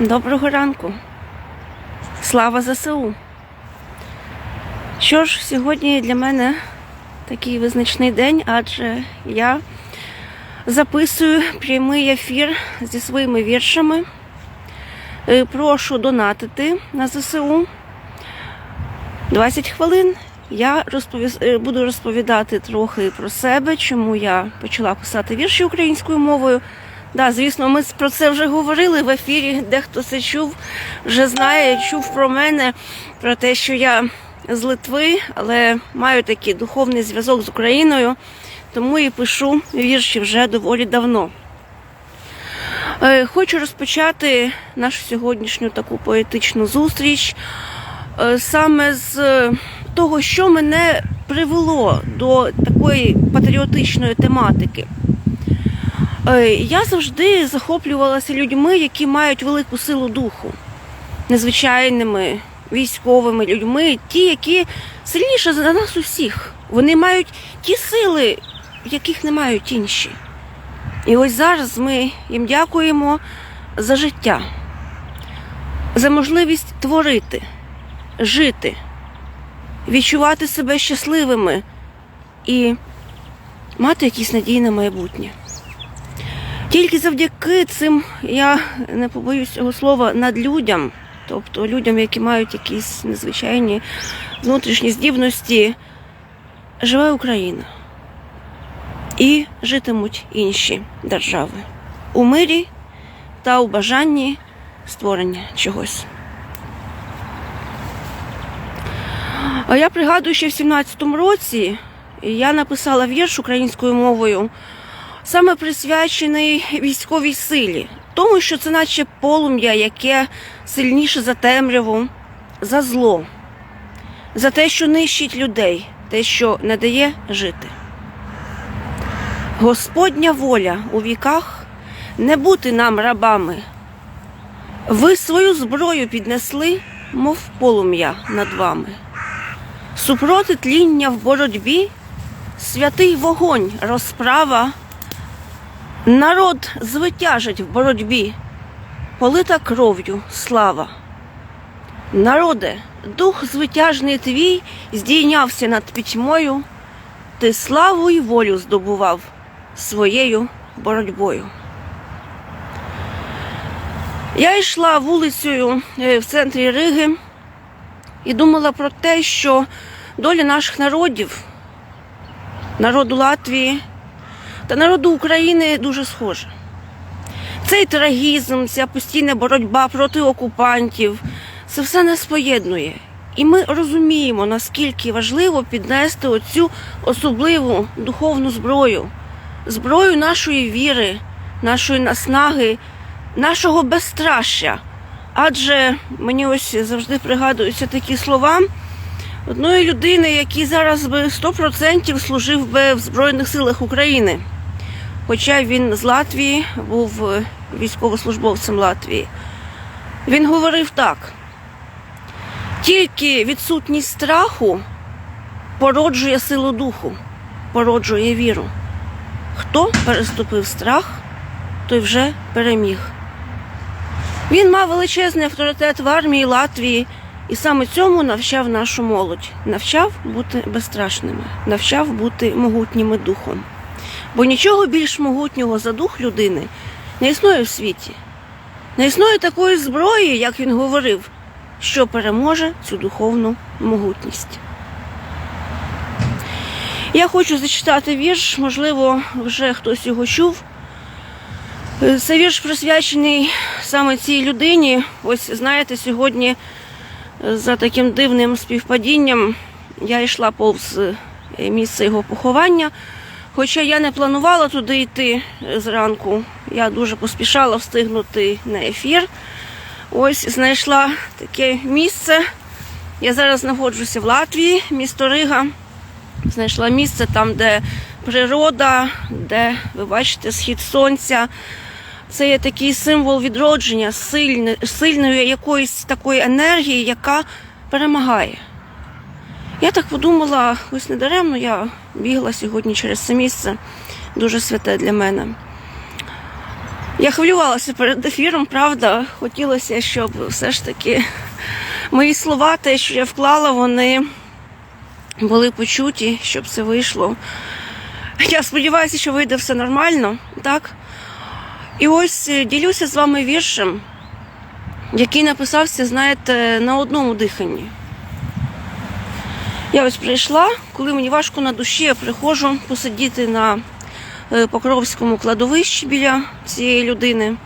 Доброго ранку. Слава ЗСУ. Що ж, сьогодні для мене такий визначний день, адже я записую прямий ефір зі своїми віршами. Е, Прошу донатити на ЗСУ 20 хвилин. Я розповіс... е, буду розповідати трохи про себе, чому я почала писати вірші українською мовою. Да, звісно, ми про це вже говорили в ефірі. Дехто це чув, вже знає, чув про мене, про те, що я з Литви, але маю такий духовний зв'язок з Україною, тому і пишу вірші вже доволі давно. Е, Хочу розпочати нашу сьогоднішню таку поетичну зустріч е, саме з того, що мене привело до такої патріотичної тематики. Е, Я завжди захоплювалася людьми, які мають велику силу духу, незвичайними військовими людьми, ті, які сильніші за нас усіх. Вони мають ті сили, яких не мають інші. І ось зараз ми їм дякуємо за життя, за можливість творити, жити, відчувати себе щасливими і мати якісь надії на майбутнє. Тільки завдяки цим, я не побоюсь цього слова, надлюдям, тобто людям, які мають якісь незвичайні внутрішні здібності, живе Україна. І житимуть інші держави у мирі та у бажанні створення чогось. А я пригадую, що в 17-му році я написала вірш українською мовою саме присвячений військовій силі, тому що це наче полум'я, яке сильніше за темряву, за зло, за те, що нищить людей, те, що не дає жити. Господня воля у віках не бути нам рабами. Ви свою зброю піднесли, мов полум'я над вами. Супроти тління в боротьбі, святий вогонь, розправа. Народ звитяжить в боротьбі, полита кров'ю слава. Народе, дух звитяжний твій здійнявся над пітьмою, ти славу й волю здобував своєю боротьбою. Я йшла вулицею е, в центрі Риги і думала про те, що доля наших народів, народу Латвії та народу України дуже схожа. Цей трагізм, ця постійна боротьба проти окупантів, це все нас поєднує. І ми розуміємо, наскільки важливо піднести оцю особливу духовну зброю, зброю нашої віри, нашої наснаги, нашого безстрашя. Адже мені ось завжди пригадуються такі слова одної людини, який зараз би 100% служив би в Збройних силах України. Хоча він з Латвії був е, військовослужбовцем Латвії. Він говорив так: тільки відсутність страху породжує силу духу, породжує віру. Хто переступив страх, той вже переміг. Він мав величезний авторитет в армії Латвії і саме цьому навчав нашу молодь, навчав бути безстрашними, навчав бути могутніми духом. Бо нічого більш могутнього за дух людини не існує в світі. Не існує такої зброї, як він говорив, що переможе цю духовну могутність. Я хочу зачитати вірш, можливо, вже хтось його чув. Це вірш присвячений саме цій людині. Ось знаєте, сьогодні за таким дивним співпадінням я йшла повз місце його поховання. Хоча я не планувала туди йти зранку, я дуже поспішала встигнути на ефір. Ось знайшла таке місце. Я зараз знаходжуся в Латвії, місто Рига. Знайшла місце там, де природа, де ви бачите схід сонця. Це є такий символ відродження, сильне, сильної якоїсь такої енергії, яка перемагає. Я так подумала, ось недаремно я бігла сьогодні через це місце, дуже святе для мене. Я хвилювалася перед ефіром, правда. Хотілося, щоб все ж таки мої слова, те, що я вклала, вони були почуті, щоб це вийшло. Я сподіваюся, що вийде все нормально, так? І ось е, ділюся з вами віршем, який написався, знаєте, на одному диханні. Я ось прийшла, коли мені важко на душі, я приходжу посидіти на е, Покровському кладовищі біля цієї людини.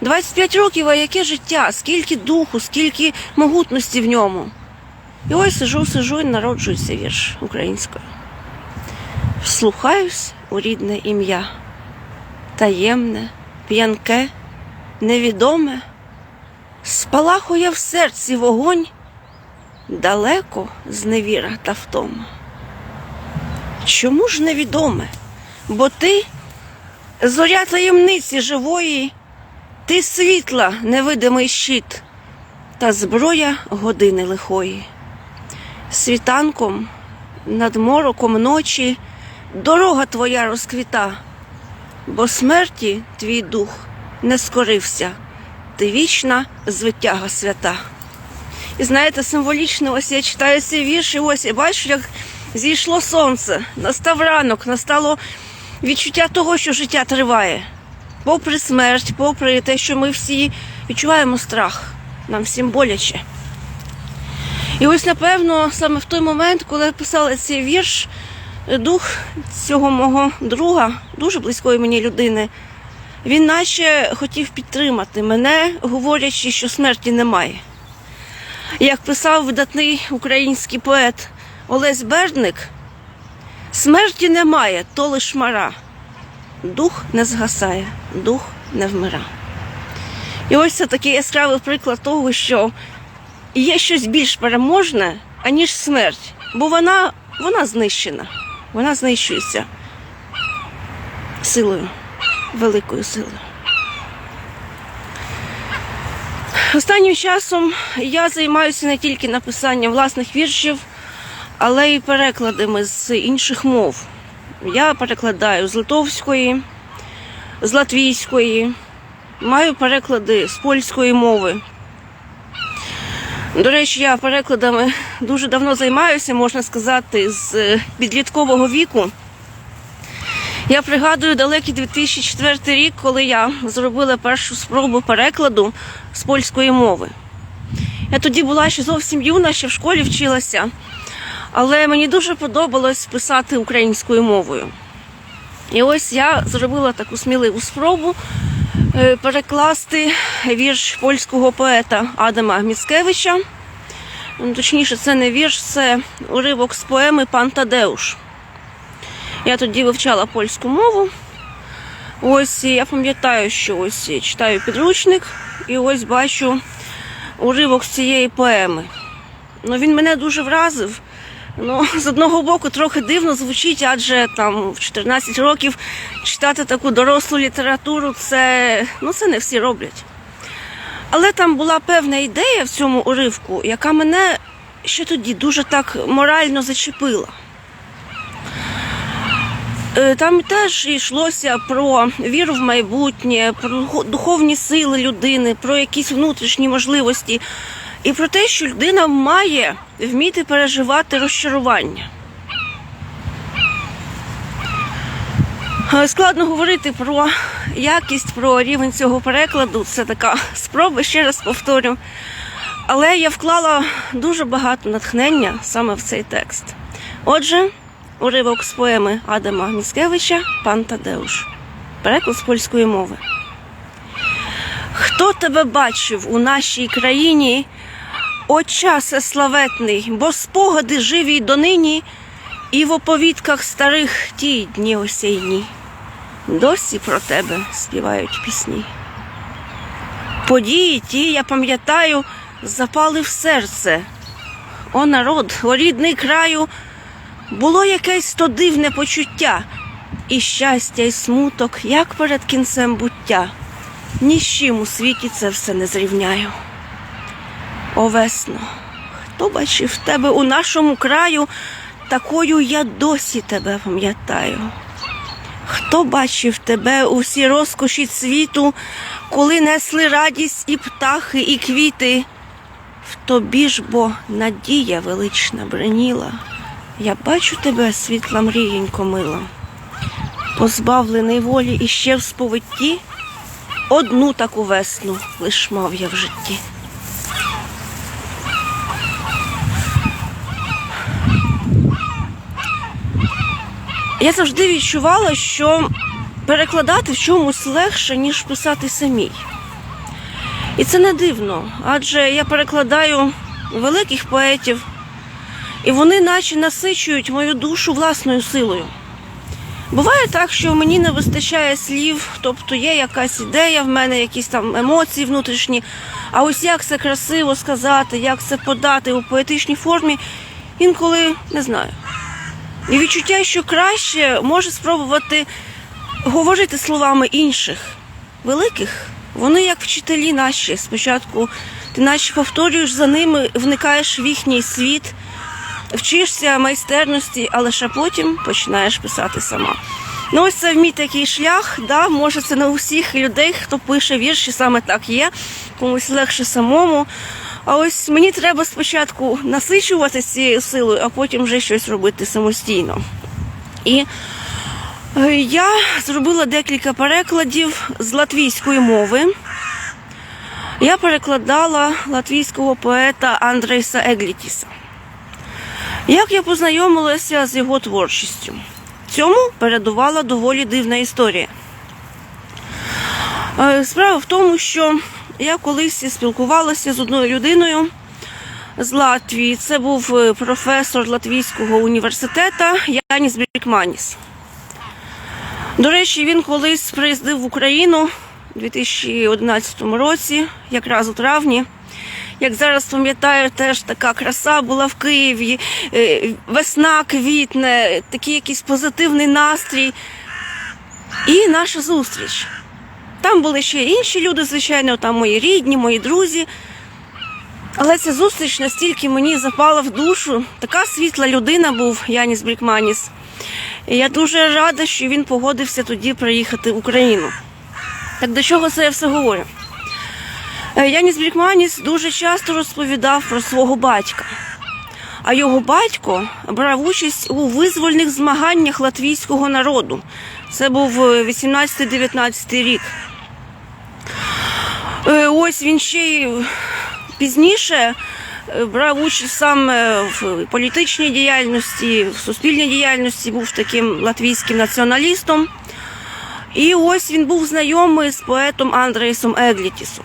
25 років, а яке життя, скільки духу, скільки могутності в ньому. І ось сижу, сижу і народжується вірш українською. Вслухаюсь у рідне ім'я, таємне, п'янке, невідоме, спалахує в серці вогонь, далеко зневіра та втома. Чому ж невідоме? Бо ти зоря таємниці живої, ти світла, невидимий щит, та зброя години лихої. Світанком над мороком ночі дорога твоя розквіта, бо смерті твій дух не скорився, ти вічна звитяга свята. І знаєте, символічно, ось я читаю цей вірш, і ось я бачу, як зійшло сонце, настав ранок, настало відчуття того, що життя триває. Попри смерть, попри те, що ми всі відчуваємо страх, нам всім боляче. І ось, напевно, саме в той момент, коли я писала цей вірш, дух цього мого друга, дуже близької мені людини, він наче хотів підтримати мене, говорячи, що смерті немає. Як писав видатний український поет Олесь Бердник, смерті немає, то лиш мара. Дух не згасає, дух не вмира. І ось це такий яскравий приклад того, що є щось більш переможне, аніж смерть, бо вона, вона знищена, вона знищується силою, великою силою. Останнім часом я займаюся не тільки написанням власних віршів, але й перекладами з інших мов. Я перекладаю з литовської, з латвійської, маю переклади з польської мови. До речі, я перекладами дуже давно займаюся, можна сказати, з підліткового віку. Я пригадую далекий 2004 рік, коли я зробила першу спробу перекладу з польської мови. Я тоді була ще зовсім юна, ще в школі вчилася, але мені дуже подобалось писати українською мовою. І ось я зробила таку сміливу спробу е, перекласти вірш польського поета Адама Міцкевича. Ну, Точніше, це не вірш, це уривок з поеми Пан Тадеуш. Я тоді вивчала польську мову. Ось я пам'ятаю, що ось читаю підручник і ось бачу уривок з цієї поеми. Ну, він мене дуже вразив. Ну, з одного боку, трохи дивно звучить, адже там в 14 років читати таку дорослу літературу, це, ну, це не всі роблять. Але там була певна ідея в цьому уривку, яка мене ще тоді дуже так морально зачепила. Е, Там теж йшлося про віру в майбутнє, про духовні сили людини, про якісь внутрішні можливості і про те, що людина має вміти переживати розчарування. Е, Складно говорити про якість, про рівень цього перекладу. Це така спроба, ще раз повторю. Але я вклала дуже багато натхнення саме в цей текст. Отже, уривок з поеми Адама Міцкевича Пан Тадеуш. Переклад з польської мови. Хто тебе бачив у нашій країні, о часе славетний, бо спогади живі донині, і в оповідках старих ті дні осінні. Досі про тебе співають пісні. Події ті, я пам'ятаю, запали в серце. О народ, о рідний краю, було якесь то дивне почуття, і щастя, і смуток, як перед кінцем буття. Ні з чим у світі це все не зрівняю. О весно, хто бачив тебе у нашому краю, такою я досі тебе пам'ятаю. Хто бачив тебе у всій розкоші світу, коли несли радість і птахи, і квіти? В тобі ж бо надія велична бреніла. Я бачу тебе, світла мрієнько мила. Позбавлений волі і ще в сповитті, одну таку весну лиш мав я в житті. Я завжди відчувала, що перекладати в чомусь легше, ніж писати самій. І це не дивно, адже я перекладаю великих поетів, і вони наче насичують мою душу власною силою. Буває так, що мені не вистачає слів, тобто є якась ідея в мене, якісь там емоції внутрішні. А ось як це красиво сказати, як це подати у поетичній формі, інколи не знаю. І відчуття, що краще може спробувати говорити словами інших, великих. Вони як вчителі наші. Спочатку ти наче повторюєш за ними, вникаєш в їхній світ, вчишся майстерності, а лише потім починаєш писати сама. Ну, ось це мій такий шлях. Да, може, це не у всіх людей, хто пише вірші, саме так є, комусь легше самому. А ось мені треба спочатку насичувати цією силою, а потім вже щось робити самостійно. І е, я зробила декілька перекладів з латвійської мови. Я перекладала латвійського поета Андрейса Еглітіса. Як я познайомилася з його творчістю? Цьому передувала доволі дивна історія. Е, Справа в тому, що я колись спілкувалася з одною людиною з Латвії. Це був е, професор Латвійського університету Яніс Брікманіс. До речі, він колись приїздив в Україну у 2011 році, якраз у травні. Як зараз пам'ятаю, теж така краса була в Києві, е, весна квітне, такий якийсь позитивний настрій. І наша зустріч. Там були ще інші люди, звичайно, там мої рідні, мої друзі. Але ця зустріч настільки мені запала в душу. Така світла людина був Яніс Брікманіс. І я дуже рада, що він погодився тоді приїхати в Україну. Так до чого це я все говорю? Е, Яніс Брікманіс дуже часто розповідав про свого батька. А його батько брав участь у визвольних змаганнях латвійського народу. Це був е, 18-19 рік. Е, Ось він ще й пізніше е, брав участь саме в політичній діяльності, в суспільній діяльності, був таким латвійським націоналістом. І ось він був знайомий з поетом Андреєсом Еглітісом.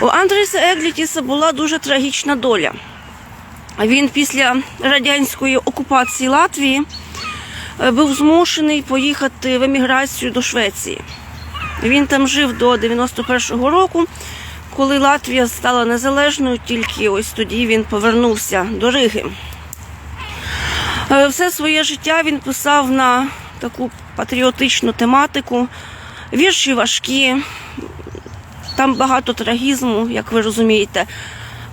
У Андреса Еглітіса була дуже трагічна доля. Він після радянської окупації Латвії е, був змушений поїхати в еміграцію до Швеції. Він там жив до 91-го року, коли Латвія стала незалежною, тільки ось тоді він повернувся до Риги. Е, Все своє життя він писав на таку патріотичну тематику, вірші важкі, там багато трагізму, як ви розумієте.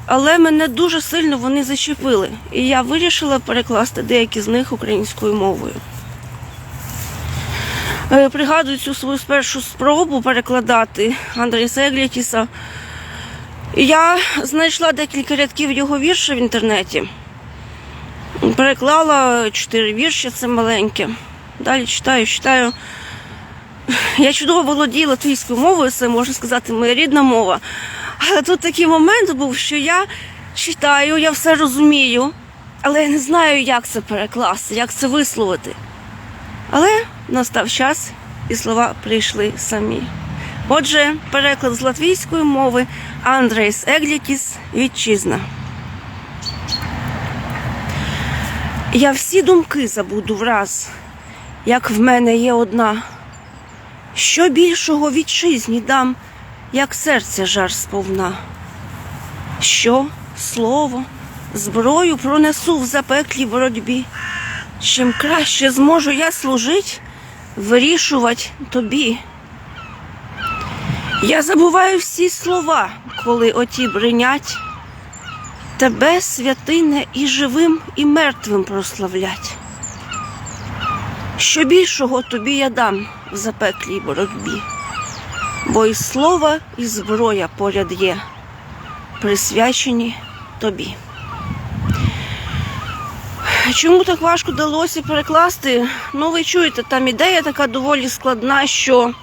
Але мене дуже сильно вони зачепили, і я вирішила перекласти деякі з них українською мовою. Е, Пригадую цю свою першу спробу перекладати Андрія Сеглітіса. Я знайшла декілька рядків його вірша в інтернеті. Переклала чотири вірші, це маленьке. Далі читаю, читаю. Я чудово володію латвійською мовою, це можна сказати, моя рідна мова. Але тут такий момент був, що я читаю, я все розумію, але я не знаю, як це перекласти, як це висловити. Але настав час, і слова прийшли самі. Отже, переклад з латвійської мови Андрейс Еглітіс Вітчизна. Я всі думки забуду враз, як в мене є одна. Що більшого вітчизні дам, як серця жар сповна. Що слово, зброю пронесу в запеклій боротьбі. Чим краще зможу я служить, вирішувати тобі. Я забуваю всі слова, коли оті бринять. Тебе, святине, і живим, і мертвим прославлять. Що більшого тобі я дам в запеклій боротьбі, бо і слова, і зброя поряд є, присвячені тобі. Чому так важко вдалося перекласти? Ну, ви чуєте, там ідея така доволі складна, що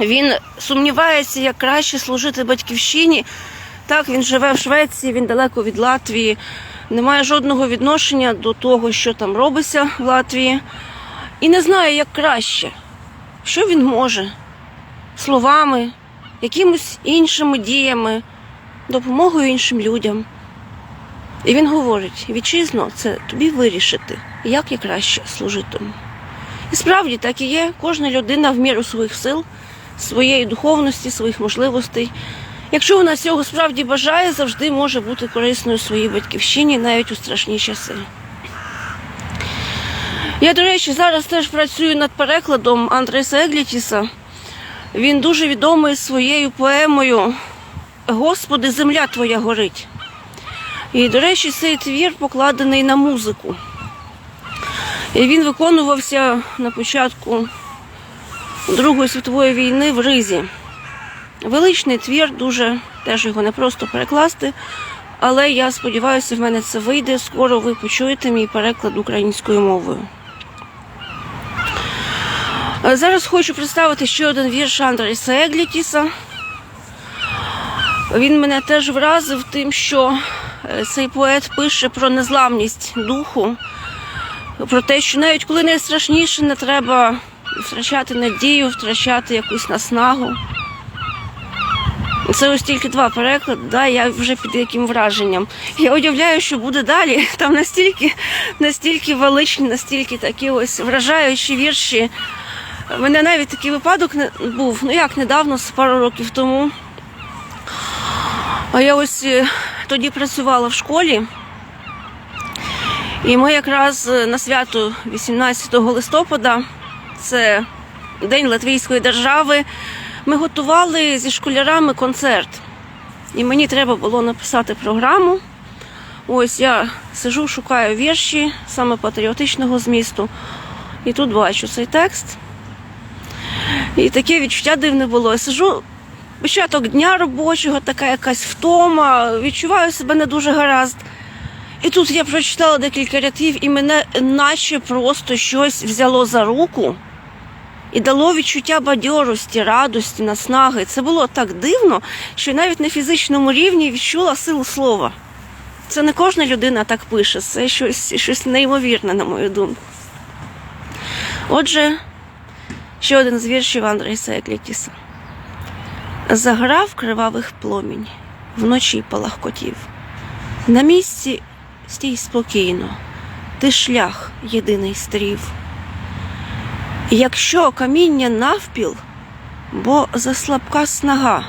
він сумнівається, як краще служити батьківщині. Так, він живе в Швеції, він далеко від Латвії, не має жодного відношення до того, що там робиться в Латвії, і не знає, як краще, що він може словами, якимось іншими діями, допомогою іншим людям. І він говорить: вітчизно, це тобі вирішити, як я краще служити. І справді так і є. Кожна людина в міру своїх сил, своєї духовності, своїх можливостей. Якщо вона цього справді бажає, завжди може бути корисною своїй батьківщині навіть у страшні часи. Я, до речі, зараз теж працюю над перекладом Андреса Еглітіса. Він дуже відомий своєю поемою Господи, земля твоя горить. І, до речі, цей твір покладений на музику. І він виконувався на початку Другої світової війни в Ризі. Величний твір, дуже теж його не просто перекласти. Але я сподіваюся, в мене це вийде. Скоро ви почуєте мій переклад українською мовою. А Зараз хочу представити ще один вірш Андреса Еглітіса. Він мене теж вразив тим, що е, цей поет пише про незламність духу, про те, що навіть коли найстрашніше, не треба втрачати надію, втрачати якусь наснагу. Це ось тільки два переклади, да, я вже під яким враженням. Я уявляю, що буде далі. Там настільки, настільки величні, настільки такі ось вражаючі вірші. У мене навіть такий випадок був, ну як недавно, пару років тому. А я ось е, тоді працювала в школі. І ми якраз е, на свято 18 листопада, це День Латвійської держави, ми готували зі школярами концерт. І мені треба було написати програму. Ось я сижу, шукаю вірші саме патріотичного змісту. І тут бачу цей текст. І таке відчуття дивне було. Я сижу початок дня робочого, така якась втома, відчуваю себе не дуже гаразд. І тут я прочитала декілька рядків, і мене наче просто щось взяло за руку і дало відчуття бадьорості, радості, наснаги. Це було так дивно, що навіть на фізичному рівні відчула силу слова. Це не кожна людина так пише, це щось, щось неймовірне, на мою думку. Отже, ще один з віршів Андреса Еклітіса. Заграв кривавих пломінь, вночі палахкотів. На місці стій спокійно, ти шлях єдиний стрів. Якщо каміння навпіл, бо заслабка снага,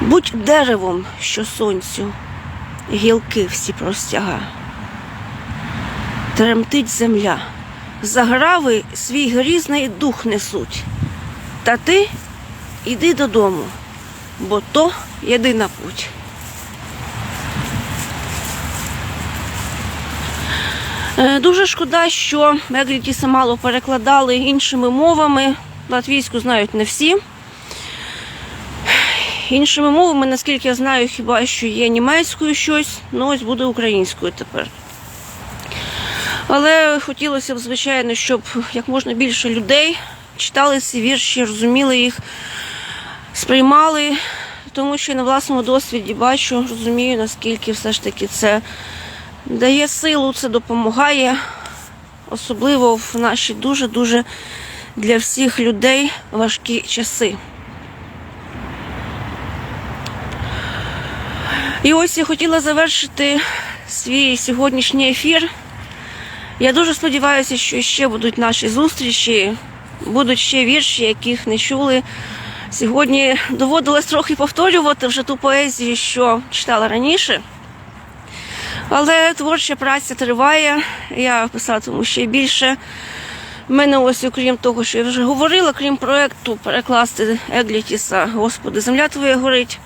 будь деревом, що сонцю гілки всі простяга. Тремтить земля, заграви свій грізний дух несуть. Та ти іди додому, бо то єдина путь. Е, Дуже шкода, що Меглітіса мало перекладали іншими мовами. Латвійську знають не всі. Іншими мовами, наскільки я знаю, хіба що є німецькою щось, ну ось буде українською тепер. Але хотілося б, звичайно, щоб як можна більше людей читали ці вірші, розуміли їх, сприймали, тому що на власному досвіді бачу, розумію, наскільки все ж таки це дає силу, це допомагає, особливо в наші дуже-дуже для всіх людей важкі часи. І ось я хотіла завершити свій сьогоднішній ефір. Я дуже сподіваюся, що ще будуть наші зустрічі, будуть ще вірші, яких не чули. Сьогодні доводилось трохи повторювати вже ту поезію, що читала раніше. Але творча праця триває, я писатиму ще більше. У мене ось, окрім того, що я вже говорила, крім проєкту перекласти Еглітіса Господи, земля твоя горить.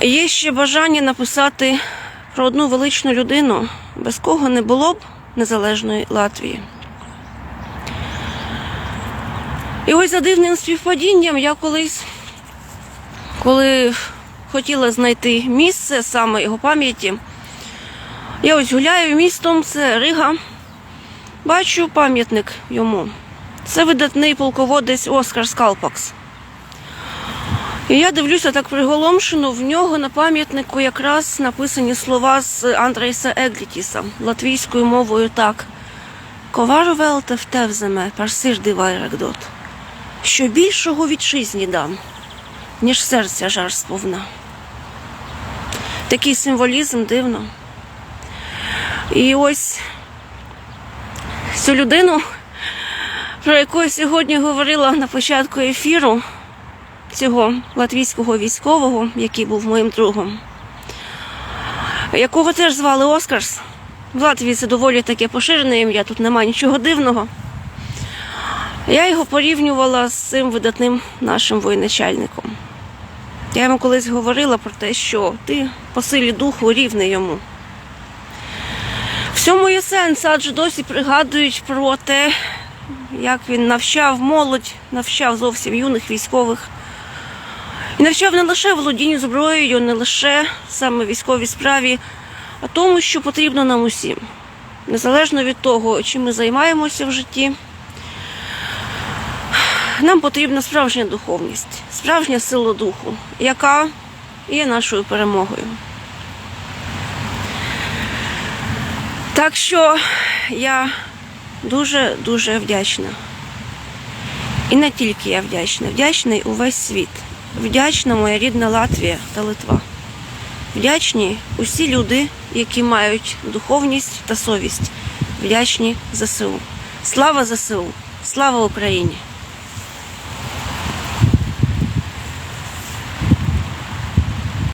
Є ще бажання написати про одну величну людину, без кого не було б незалежної Латвії. І ось за дивним співпадінням я колись, коли хотіла знайти місце саме його пам'яті, я ось гуляю містом, це Рига, бачу пам'ятник йому. Це видатний полководець Оскар Скалпакс. І я дивлюся так приголомшено, в нього на пам'ятнику якраз написані слова з Андрейса Еглітіса латвійською мовою так. Коварвелте втевземе, парсир дивайрекдот. Що більшого вітчизні дам, ніж серця жар сповна. Такий символізм дивно. І ось цю людину, про яку я сьогодні говорила на початку ефіру, цього латвійського військового, який був моїм другом, якого теж звали Оскарс. В Латвії це доволі таке поширене ім'я, тут немає нічого дивного. Я його порівнювала з цим видатним нашим воєначальником. Я йому колись говорила про те, що ти по силі духу рівний йому. В цьому є сенс, адже досі пригадують про те, як він навчав молодь, навчав зовсім юних військових. Навчав не лише володінню зброєю, не лише саме військовій справі, а тому, що потрібно нам усім. Незалежно від того, чим ми займаємося в житті, нам потрібна справжня духовність, справжня сила духу, яка є нашою перемогою. Так що я дуже дуже вдячна. І не тільки я вдячна, вдячний увесь світ. Вдячна моя рідна Латвія та Литва. Вдячні усі люди, які мають духовність та совість. Вдячні ЗСУ. Слава ЗСУ! Слава Україні!